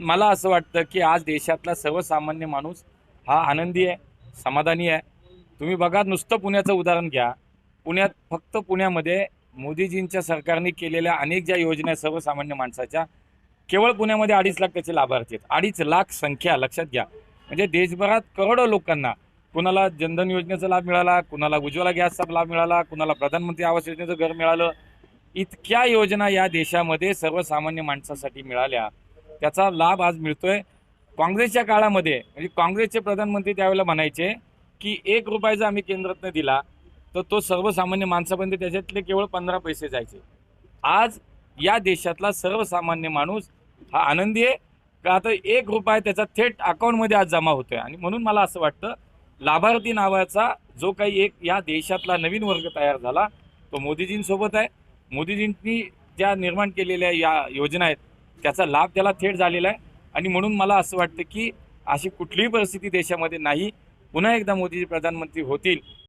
मला असं वाटतं की आज देशातला सर्वसामान्य माणूस हा आनंदी आहे समाधानी आहे. तुम्ही बघा नुसतं पुण्याचं उदाहरण घ्या. पुण्यात फक्त पुण्यामध्ये मोदीजींच्या सरकारने केलेल्या अनेक ज्या योजना आहेत सर्वसामान्य माणसाच्या केवळ पुण्यामध्ये अडीच लाख त्याचे लाभार्थी आहेत. अडीच लाख संख्या लक्षात घ्या. म्हणजे देशभरात करोडो लोकांना कुणाला जनधन योजनेचा लाभ मिळाला कुणाला उज्ज्वला गॅसचा लाभ मिळाला कुणाला प्रधानमंत्री आवास योजनेचं घर मिळालं. इतक्या योजना या देशामध्ये सर्वसामान्य माणसासाठी मिळाल्या. त्याचा लाभ आज मिळतोय. काँग्रेसच्या काळामध्ये म्हणजे काँग्रेसचे प्रधानमंत्री त्यावेळेला म्हणायचे की एक रुपया जर आम्ही केंद्रातनं दिला तर तो सर्वसामान्य माणसापर्यंत त्याच्यातले केवळ पंधरा पैसे जायचे. आज या देशातला सर्वसामान्य माणूस हा आनंदी आहे. का आता एक रुपया त्याचा थेट अकाउंटमध्ये आज जमा होतोय. आणि म्हणून मला असं वाटतं लाभार्थी नावाचा जो काही एक या देशातला नवीन वर्ग तयार झाला तो मोदीजींसोबत आहे. मोदीजींनी ज्या निर्माण केलेल्या या योजना आहेत त्याचा लाभ त्याला थेट झालेला आहे. आणि म्हणून मला असं वाटतं की अशी कुठलीही परिस्थिती देशामध्ये नाही. पुन्हा एकदा मोदीजी प्रधानमंत्री होतील.